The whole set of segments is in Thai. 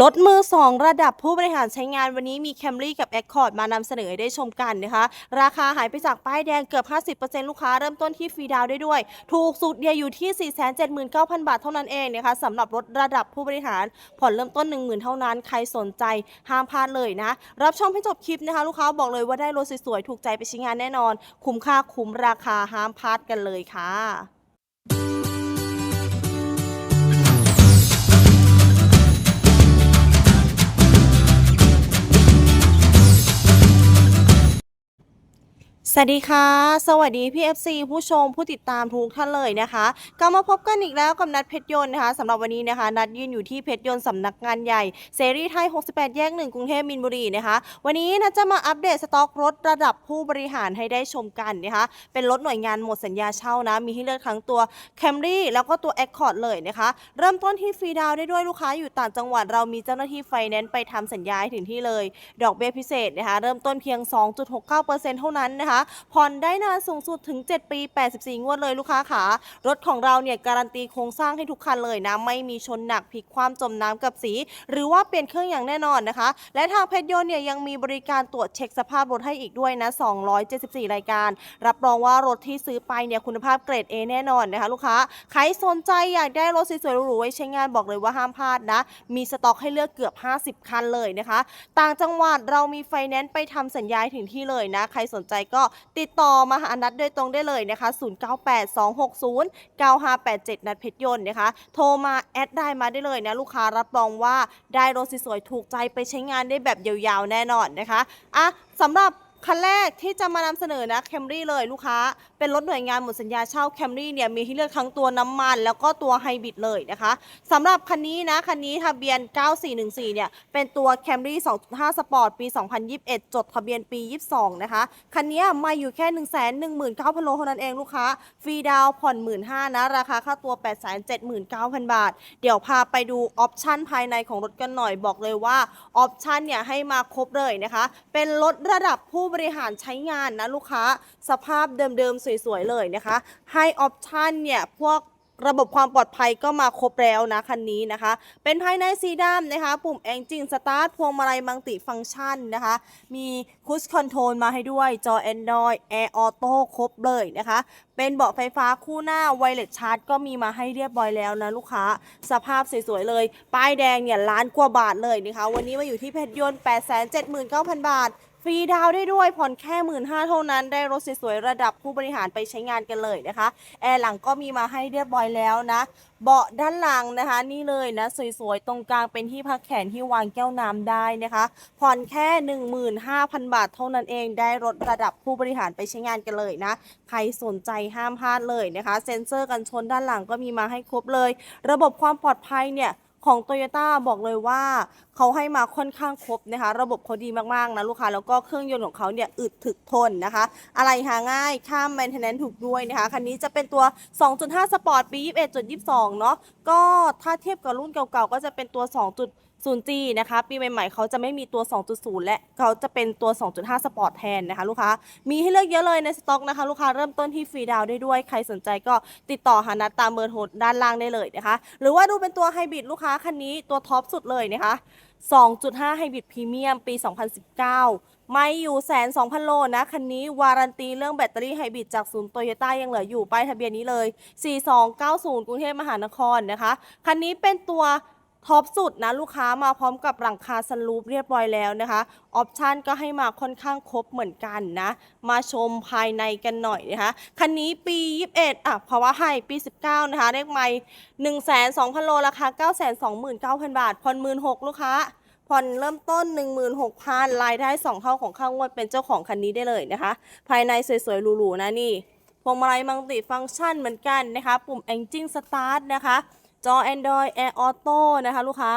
รถมือ 2 ระดับผู้บริหารใช้งานวันนี้มี Camry กับ Accord มานำเสนอให้ได้ชมกันนะคะ ราคาหายไปจากป้ายแดงเกือบ 50%ลูกค้าเริ่มต้นที่ฟรีดาวได้ด้วย ถูกสุดเดียวอยู่ที่ 479,000 บาทเท่านั้นเองนะคะสำหรับรถระดับผู้บริหาร ผ่อนเริ่มต้น 10,000 เท่านั้น ใครสนใจห้ามพลาดเลยนะ รับชมให้จบคลิปนะคะ ลูกค้าบอกเลยว่าได้รถสวยๆ ถูกใจไปใช้งานแน่นอน คุ้มค่าคุ้มราคาห้ามพลาดกันเลยค่ะ สวัสดีค่ะ สวัสดีพี่ FC ผู้ชมผู้ติดตามทุกท่านเลยนะคะกลับมาพบกันอีกแล้วกับนัดเพชรยนต์นะคะสำหรับวันนี้นะคะนัดยืนอยู่ที่เพชรยนต์สำนักงานใหญ่เสรีไทย 68 แยก 1 กรุงเทพมินบุรีนะคะ วันนี้นะจะมาอัปเดตสต็อกรถระดับผู้บริหารให้ได้ชมกันนะคะ เป็นรถหน่วยงานหมดสัญญาเช่านะ มีให้เลือกทั้งตัว Camry แล้วก็ตัว Accord เลยนะคะ เริ่มต้นที่ฟรีดาวได้ด้วยลูกค้าอยู่ต่างจังหวัดเรามีเจ้าหน้าที่ไฟแนนซ์ไปทำสัญญาให้ถึงที่เลย ดอกเบี้ยพิเศษนะคะเริ่มต้นเพียง 2.69%เท่านั้นนะคะผ่อนได้นานสูงสุดถึง 7 ปี 84 งวดเลยลูกค้าขารถของเราเนี่ยการันตีโครงสร้างให้ทุกคันเลยนะ ไม่มีชนหนักพลิกความจมน้ำกับสี หรือว่าเปลี่ยนเครื่องอย่างแน่นอนนะคะ และทางเพชรยนต์เนี่ยยังมีบริการตรวจเช็คสภาพรถให้อีกด้วยนะ 274 รายการ รับรองว่ารถที่ซื้อไปเนี่ยคุณภาพเกรด A แน่นอนนะคะลูกค้าใครสนใจอยากได้รถสวยๆหรูๆไว้ใช้งานบอกเลยว่าห้ามพลาดนะ มีสต็อกให้เลือกเกือบ 50 คันเลยนะคะ ต่างจังหวัดเรามีไฟแนนซ์ไปทำสัญญาถึงที่เลยนะ ใครสนใจก็ติดต่อมาหานัดโดยตรงได้เลยนะคะ 0982609587 นัดเพชรยนต์นะคะ โทรมาแอดได้มาได้เลยนะลูกค้ารับรองว่าได้รถสวยๆถูกใจไปใช้งานได้แบบยาวๆแน่นอนนะคะอะสำหรับ คันแรกที่จะมานำเสนอนะ Camry เลยลูกค้า เป็นรถหน่วยงานหมดสัญญาเช่า Camry เนี่ยมีให้เลือกทั้งตัวน้ำมันแล้วก็ตัวไฮบริดเลยนะคะสำหรับคันนี้นะคันนี้ทะเบียน 9414 เนี่ยเป็นตัว Camry 2.5 Sport ปี 2021 จดทะเบียนปี 22 นะคะ คันนี้มาอยู่แค่ 119,000โลเท่านั้นเองลูกค้า ฟรีดาวน์ผ่อน 15,000นะ ราคาค่าตัว 879,000 บาท เดี๋ยวพาไปดูออปชันภายในของรถกันหน่อยบอกเลยว่าออปชันเนี่ยให้มาครบเลยนะคะ เป็นรถระดับผู้บริหารใช้งานนะลูกค้า สภาพเดิมๆ สวยๆ เลยนะคะ ให้ออปชั่นเนี่ย พวกระบบความปลอดภัยก็มาครบแล้วนะคันนี้นะคะ เป็นภายในสีดำนะคะ ปุ่ม Engine Start พวงมาลัยมัลติฟังก์ชันนะคะ มีคุชคอนโทรลมาให้ด้วย จอ Android Air Auto ครบเลยนะคะ เป็นเบาะไฟฟ้าคู่หน้าไวเลสชาร์จก็มีมาให้เรียบร้อยแล้วนะลูกค้า สภาพสวยๆเลย ป้ายแดงเนี่ยล้านกว่าบาทเลยนะคะ วันนี้มาอยู่ที่เพชรยนต์ 879,000 บาท ฟรีดาวได้ด้วยผ่อนแค่หมื่นห้าเท่านั้น ได้รถสวยๆระดับผู้บริหารไปใช้งานกันเลยนะคะ แอร์หลังก็มีมาให้เรียบร้อยแล้วนะ เบาะด้านหลังนะคะ นี่เลยนะ สวยๆ ตรงกลางเป็นที่พักแขนที่วางแก้วน้ำได้นะคะ ผ่อนแค่ 15,000 บาทเท่านั้นเอง ได้รถระดับผู้บริหารไปใช้งานกันเลยนะ ใครสนใจห้ามพลาดเลยนะคะ เซ็นเซอร์กันชนด้านหลังก็มีมาให้ครบเลย ระบบความปลอดภัยเนี่ย ของ t o y ยต้บอกเลยว่าเขาให้มาค่อนข้างครบนะคะ ระบบเขาดีมากๆนะลูกค้า แล้วก็เครื่องยนต์ของเขาเนี่ยอึดถึกทนนะคะ อะไรหาง่ายข้าม maintenance ถูกด้วยนะคะ คันนี้จะเป็นตัว 2.5 สปอร์ตปี 21.22 เนาะก็ถ้าเทียบกับรุ่นเก่าๆ ก็จะเป็นตัว 2. 0G นะคะปีใหม่ๆเขาจะไม่มีตัว 2.0 และเขาจะเป็นตัว 2.5 สปอร์ตแทนนะคะลูกค้า มีให้เลือกเยอะเลยในสต็อกนะคะลูกค้าเริ่มต้นที่ฟรีดาวได้ด้วย ใครสนใจก็ติดต่อหานัดตามเบอร์โทรด้านล่างได้เลยนะคะ หรือว่าดูเป็นตัวไฮบริดลูกค้าคันนี้ตัวท็อปสุดเลยนะคะ 2.5ไฮบริดพรีเมียมปี 2019ไม่อยู่แสน2,000โลนะ คันนี้วารันตีเรื่องแบตเตอรี่ไฮบริดจากศูนย์โตโยต้ายังเหลืออยู่ป้ายทะเบียนนี้เลย 4290 กรุงเทพมหานครนะคะ คันนี้เป็นตัว ท็อปสุดนะลูกค้ามาพร้อมกับหลังคาซันรูปเรียบร้อยแล้วนะคะออปชันก็ให้มาค่อนข้างครบเหมือนกันนะมาชมภายในกันหน่อยนะคะคันนี้ปี 21อะภาวะไฮปี 19 นะคะเลขไม่1 2 0 0 0โลราคา 929,000 บาทผ่อน16,000ลูกค้าผ่อนเริ่มต้น 16,000รายได้ 2 เท่าของข้างวดเป็นเจ้าของคันนี้ได้เลยนะคะ ภายในสวยๆหรูๆนะนี่พวงมาลัยมัลติฟังก์ชันเหมือนกันนะคะ ปุ่ม Engine Start นะคะ จอ Android Air Auto นะคะลูกค้า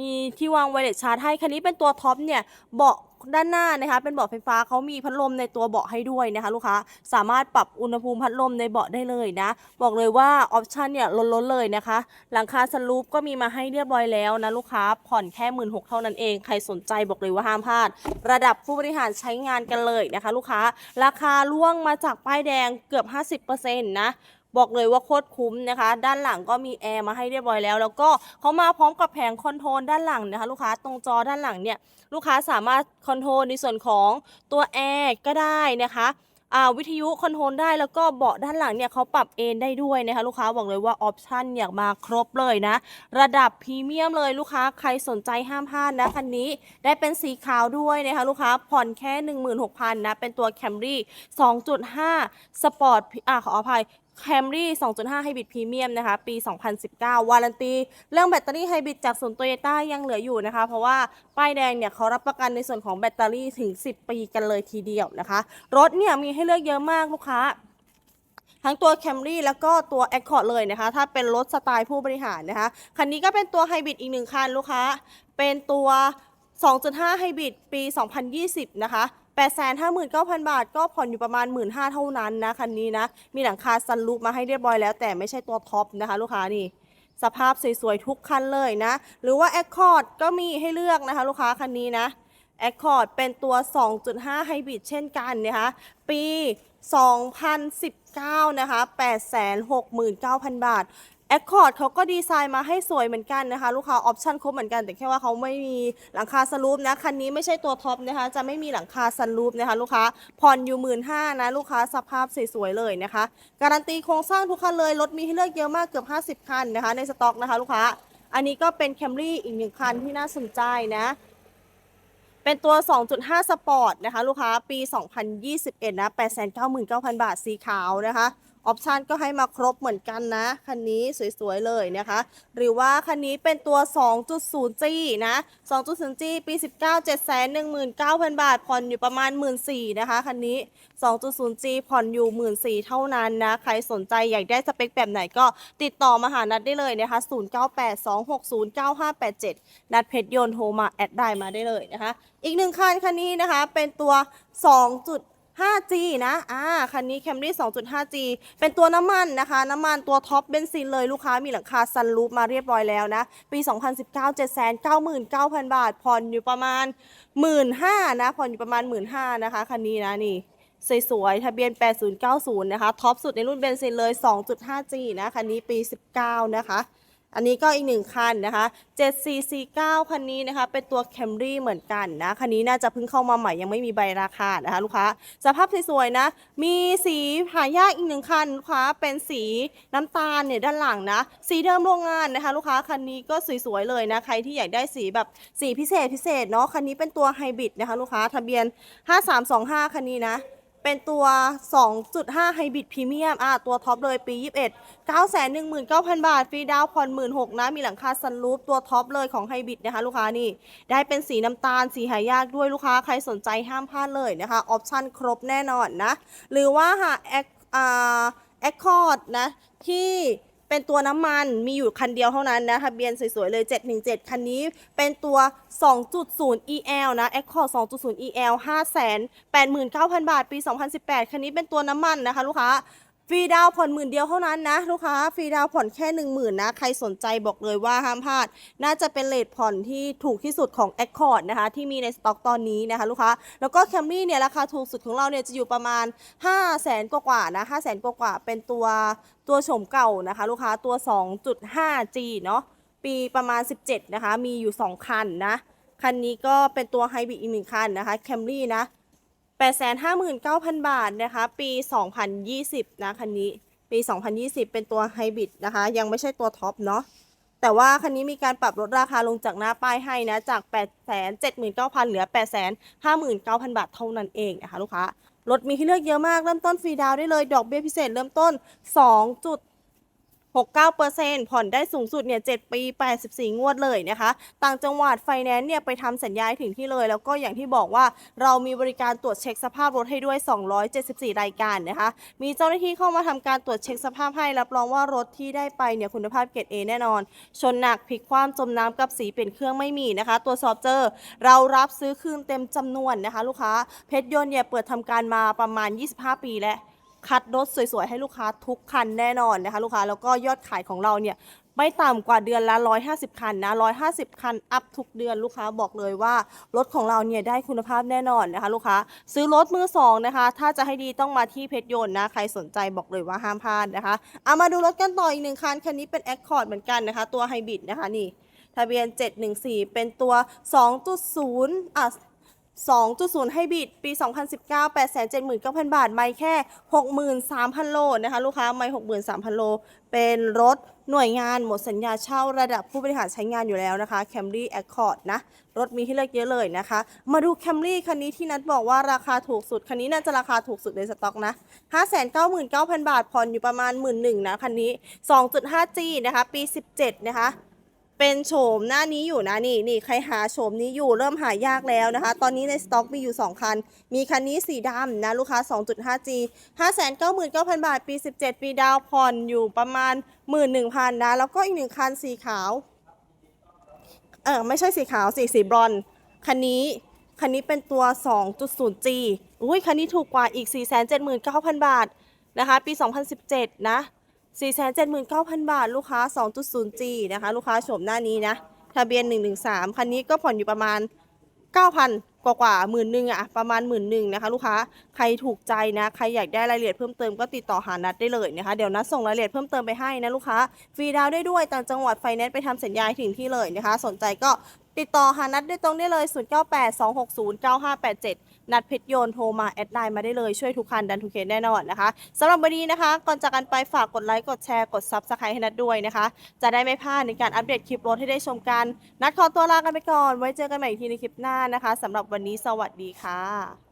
มีที่วางไวเลสชาร์จให้คันนี้เป็นตัวท็อปเนี่ยเบาะด้านหน้านะคะเป็นเบาะไฟฟ้าเขามีพัดลมในตัวเบาะให้ด้วยนะคะลูกค้าสามารถปรับอุณหภูมิพัดลมในเบาะได้เลยนะ บอกเลยว่าออปชันเนี่ยล้นๆเลยนะคะ หลังคาสลูปก็มีมาให้เรียบร้อยแล้วนะลูกค้าผ่อนแค่1 6ื่นหกเท่านั้นเอง ใครสนใจบอกเลยว่าห้ามพลาด ระดับผู้บริหารใช้งานกันเลยนะคะ ลูกค้า ราคาล่วงมาจากป้ายแดงเกือบ 50%นะ บอกเลยว่าโคตรคุ้มนะคะ ด้านหลังก็มีแอร์มาให้เรียบร้อยแล้ว แล้วก็เขามาพร้อมกับแผงคอนโทรลด้านหลังนะคะ ลูกค้าตรงจอด้านหลังเนี่ยลูกค้าสามารถคอนโทรลในส่วนของตัวแอร์ก็ได้นะคะอ่าวิทยุคอนโทรลได้แล้วก็เบาะด้านหลังเนี่ยเขาปรับเอนได้ด้วยนะคะลูกค้าบอกเลยว่าออปชันเนี่ยมาครบเลยนะ ระดับพรีเมียมเลยลูกค้าใครสนใจห้ามพลาดนะคันนี้ได้เป็นสีขาวด้วยนะคะลูกค้าผ่อนแค่ 16,000นะเป็นตัว Camry 2.5 Sport อ่าขออภัย Camry 2.5 Hybrid Premium นะคะ ปี 2019 วารันตี เรื่องแบตเตอรี่ไฮบริดจากศูนย์โตโยต้ายังเหลืออยู่นะคะ เพราะว่า ป้ายแดงเนี่ยเขารับประกันในส่วนของแบตเตอรี่ถึง 10 ปีกันเลยทีเดียวนะคะ รถเนี่ยมีให้เลือกเยอะมากลูกค้าทั้งตัว Camry แล้วก็ตัว Accord เลยนะคะ ถ้าเป็นรถสไตล์ผู้บริหารนะคะ คันนี้ก็เป็นตัวไฮบริดอีกหนึ่งคันลูกค้า เป็นตัว 2.5 ไฮบริดปี 2020 นะคะ 859,000 บาท ก็ผ่อนอยู่ประมาณ 15,000เท่านั้นนะคันนี้นะ มีหลังคาซันรูปมาให้เรียบร้อยแล้ว แต่ไม่ใช่ตัวท็อปนะคะ ลูกค้านี่สภาพสวยๆทุกคันเลยนะ หรือว่า Accord ก็มีให้เลือกนะคะ ลูกค้าคันนี้นะ Accord เป็นตัว 2.5 ไฮบริดเช่นกันนะคะปี 2019 นะคะ 869,000 บาท Accord เขาก็ดีไซน์มาให้สวยเหมือนกันนะคะ ลูกค้าออปชั่นครบเหมือนกันแต่แค่ว่าเขาไม่มีหลังคาสลูปนะ คันนี้ไม่ใช่ตัวท็อปนะคะ จะไม่มีหลังคาซันรูปนะคะ ลูกค้าผ่อนอยู่หมื่นห้านะ ลูกค้าสภาพสวยๆเลยนะคะ การันตีโครงสร้างทุกคันเลย รถมีให้เลือกเยอะมากเกือบ 50 คันนะคะ ในสต็อกนะคะ ลูกค้า อันนี้ก็เป็น Camry อีกหนึ่งคันที่น่าสนใจนะเป็นตัว 2.5 สปอร์ตนะคะ ลูกค้า ปี 2021 นะ 899,000 บาท สีขาวนะคะ ออปชันก็ให้มาครบเหมือนกันนะ คันนี้สวยๆเลยนะคะ หรือว่าคันนี้เป็นตัว 2.0G นะ 2.0G ปี 19 719,000 บาท ผ่อนอยู่ประมาณ 14,000นะคะ คันนี้ 2.0G ผ่อนอยู่ 14,000เท่านั้นนะ ใครสนใจอยากได้สเปคแบบไหนก็ติดต่อมาหานัดได้เลยนะคะ 0982609587 นัดเพชรยนต์โทรมาแอดได้มาได้เลยนะคะ อีกหนึ่งคันคันนี้นะคะเป็นตัว 5G นะ อ่า คันนี้ Camry 2.5G เป็นตัวน้ำมันนะคะ น้ำมันตัวท็อปเบนซินเลยลูกค้ามีหลังคาซันรูปมาเรียบร้อยแล้วนะ ปี 2019 799,000 บาท ผ่อนอยู่ประมาณ 15,000นะ ผ่อนอยู่ประมาณ 15,000นะคะ คันนี้นะนี่สวยๆ ทะเบียน 8090 นะคะ ท็อปสุดในรุ่นเบนซินเลย 2.5G นะ คันนี้ปี 19 นะคะ อันนี้ก็อีกหนึ่งคันนะคะ 7449 คันนี้นะคะ เป็นตัว Camry เหมือนกันนะ คันนี้น่าจะเพิ่งเข้ามาใหม่ยังไม่มีใบราคานะคะลูกค้า สภาพสวยๆนะ มีสีหายากอีกหนึ่งคันลูกค้า เป็นสีน้ำตาลเนี่ยด้านหลังนะ สีเดิมโรงงานนะคะ ลูกค้า คันนี้ก็สวยๆเลยนะ ใครที่อยากได้สีแบบสีพิเศษพิเศษเนาะ คันนี้เป็นตัวไฮบริดนะคะลูกค้า ทะเบียน 5325 คันนี้นะ เป็นตัว 2.5 ไฮบริดพรีเมียม อะ ตัวท็อปเลยปี 21 919,000 บาท ฟรีดาวน์ผ่อน16,000นะ มีหลังคาซันรูฟ ตัวท็อปเลยของไฮบริดนะคะ ลูกค้านี่ ได้เป็นสีน้ำตาล สีหายากด้วยลูกค้า ใครสนใจห้ามพลาดเลยนะคะ ออปชั่นครบแน่นอนนะ หรือว่าหาแอคอ่าแอคคอร์ดนะ ที่ เป็นตัวน้ำมันมีอยู่คันเดียวเท่านั้นนะทะเบียนสวยๆเลย 717 คันนี้เป็นตัว 2.0 EL นะ Accord 2.0 EL 589,000 บาท ปี 2018 คันนี้เป็นตัวน้ำมันนะคะลูกค้า ฟรีดาวผ่อนหมื่นเดียวเท่านั้นนะลูกค้าฟรีดาวผ่อนแค่10,000นะใครสนใจบอกเลยว่าห้ามพลาด น่าจะเป็นเลทผ่อนที่ถูกที่สุดของ Accord นะคะที่มีในสต็อกตอนนี้นะคะลูกค้าแล้วก็ Camry เนี่ยราคาถูกสุดของเราเนี่ยจะอยู่ประมาณ 5 0 0แสนกว่าๆนะ5 0 0แสนกว่าๆเป็นตัวตัวโฉมเก่านะคะลูกค้าตัว 2.5G เนาะปีประมาณ 17 นะคะ มีอยู่ 2 คันนะ คันนี้ก็เป็นตัวไฮบริดอีกหนึ่งคันนะคะ Camry นะ 859,000 บาทนะคะ ปี 2020 นะคันนี้ปี 2020 เป็นตัวไฮบริดนะคะ ยังไม่ใช่ตัวท็อปเนาะแต่ว่าคันนี้มีการปรับลดราคาลงจากหน้าป้ายให้นะ จาก 879,000 เหลือ 859,000 บาทเท่านั้นเองนะคะลูกค้ารถมีให้เลือกเยอะมาก เริ่มต้นฟรีดาวได้เลย ดอกเบี้ยพิเศษเริ่มต้น 2 69%ผ่อนได้สูงสุดเนี่ย7ปี 84 งวดเลยนะคะ ต่างจังหวัดไฟแนนซ์เนี่ยไปทำสัญญาให้ถึงที่เลย แล้วก็อย่างที่บอกว่าเรามีบริการตรวจเช็คสภาพรถให้ด้วย 274 รายการนะคะ มีเจ้าหน้าที่เข้ามาทำการตรวจเช็คสภาพให้รับรองว่ารถที่ได้ไปเนี่ยคุณภาพเกรด A แน่นอน ชนหนักพลิกคว่ำจมน้ำกับสีเปลี่ยนเครื่องไม่มีนะคะ ตรวจสอบเจอเรารับซื้อคืนเต็มจำนวนนะคะ ลูกค้าเพชรยนต์เนี่ยเปิดทำการมาประมาณ 25 ปีแล้ว คัดรถสวยๆ ให้ลูกค้าทุกคันแน่นอนนะคะลูกค้าแล้วก็ยอดขายของเราเนี่ยไม่ต่ำกว่าเดือนละ 150 คันนะ150 คัน อัพทุกเดือนลูกค้าบอกเลยว่า รถของเราเนี่ยได้คุณภาพแน่นอนนะคะลูกค้าซื้อรถมือสองนะคะ ถ้าจะให้ดีต้องมาที่เพชรยนต์นะ ใครสนใจบอกเลยว่าห้ามพลาดนะคะเอามาดูรถกันต่ออีกหนึ่งคัน คันนี้เป็น Accord เหมือนกันนะคะ ตัวไฮบริดนะคะนี่ทะเบียน 714 เป็นตัว 2.0อะ 2.0ให้บิดปี 2019 879,000 บาท ไม่แค่ 63,000 โลนะคะลูกค้าไม่63,000 โล เป็นรถหน่วยงานหมดสัญญาเช่าระดับผู้บริหารใช้งานอยู่แล้วนะคะ Camry Accord นะ รถมีให้เลือกเยอะเลยนะคะ มาดู Camry คันนี้ที่นัดบอกว่าราคาถูกสุด คันนี้น่าจะราคาถูกสุดในสต็อกนะ 599,000 บาทผ่อนอยู่ประมาณ 11,000นะคันนี้ 2.5G นะคะ ปี 17 นะคะ เป็นโฉมหน้านี้อยู่นะนี่นี่ใครหาโฉมนี้อยู่เริ่มหายากแล้วนะคะ ตอนนี้ในสต็อกมีอยู่ 2 คัน มีคันนี้สีดำนะลูกค้า 2.5G 599,000 บาท ปี 17 ปีดาวผ่อนอยู่ประมาณ 11,000นะ แล้วก็อีกหนึ่งคันสีขาว เออไม่ใช่สีขาวสีสีบรอนคันนี้คันนี้เป็นตัว 2.0G อุ้ยคันนี้ถูกกว่าอีก 479,000 บาทนะคะ ปี 2017 นะ 479,000 บาท ลูกค้า 2.0G นะคะ ลูกค้าโฉมหน้านี้นะ ทะเบียน 113 คันนี้ก็ผ่อนอยู่ประมาณ 9,000 กว่ากว่าหมื่นหนึ่งอะประมาณหมื่นหนึ่งนะคะ ลูกค้า ใครถูกใจนะ ใครอยากได้รายละเอียดเพิ่มเติมก็ติดต่อหานัดได้เลยนะคะ เดี๋ยวนัดส่งรายละเอียดเพิ่มเติมไปให้นะลูกค้า ฟรีดาวน์ได้ด้วย ต่างจังหวัดไฟแนนซ์ไปทำสัญญาให้ถึงที่เลยนะคะ สนใจก็ ติดต่อหานัดได้ตรงได้เลย 0982609587 นัดเพชรโยนโทรมา แอดไลน์มาได้เลยช่วยทุกคันดันทุกเคสแน่นอนนะคะสำหรับวันนี้นะคะ ก่อนจากกันไปฝากกดไลค์กดแชร์กดซับสไครต์ให้นัดด้วยนะคะ จะได้ไม่พลาดในการอัปเดตคลิปรถให้ได้ชมกัน นัดขอตัวลากันไปก่อน ไว้เจอกันใหม่อีกทีในคลิปหน้านะคะสำหรับวันนี้สวัสดีค่ะ